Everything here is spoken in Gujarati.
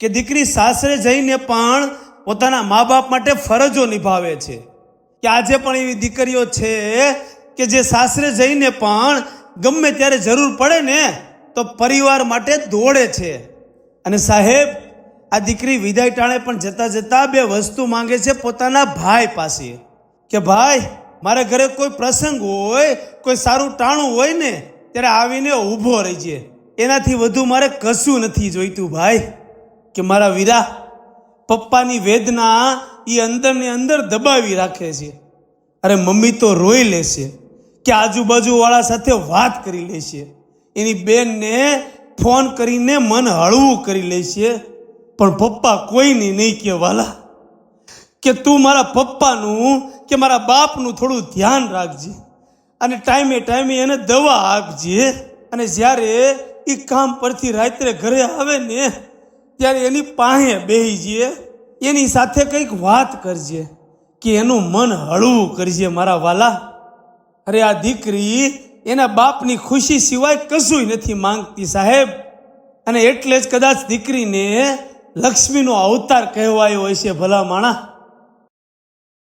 કે દીકરી સાસરે જઈને પણ પોતાના મા બાપ માટે ફરજો નિભાવે છે. કે આજે પણ એવી દીકરીઓ છે કે જે સાસરે જઈને પણ ગમે ત્યારે જરૂર પડે ને તો પરિવાર માટે દોડે છે. અને સાહેબ, આ દીકરી વિદાય ટાણે પણ જતા જતા બે વસ્તુ માંગે છે પોતાના ભાઈ પાસે. કે ભાઈ, મારા ઘરે કોઈ પ્રસંગ હોય, કોઈ સારું ટાણું હોય ને, ત્યારે આવીને ઊભો રહીજે. એનાથી વધુ મારે કશું નથી જોઈતું ભાઈ. કે મારા વીરા પપ્પાની વેદના એ અંદરની અંદર દબાવી રાખે છે. અરે મમ્મી તો રોઈ લેશે કે આજુબાજુવાળા સાથે વાત કરી લેશે એની બેનને ફોન કરીને મન હળવું કરી લેશે પણ પપ્પા કોઈની નહીં કે વાલા કે તું મારા પપ્પાનું કે મારા બાપનું થોડું ધ્યાન રાખજે અને ટાઈમે ટાઈમે એને દવા આપજે. અને જ્યારે એ કામ પરથી રાત્રે ઘરે આવે ને ત્યારે એની પાસે બેહી જઈએ એની સાથે કંઈક વાત કરજે કે એનું મન હળવું કરજે મારા વાલા. અરે આ દીકરી એના બાપની ખુશી સિવાય કશું નથી માંગતી સાહેબ. અને એટલે જ કદાચ દીકરીને લક્ષ્મીનો અવતાર કહેવાયો હોય છે ભલા માણા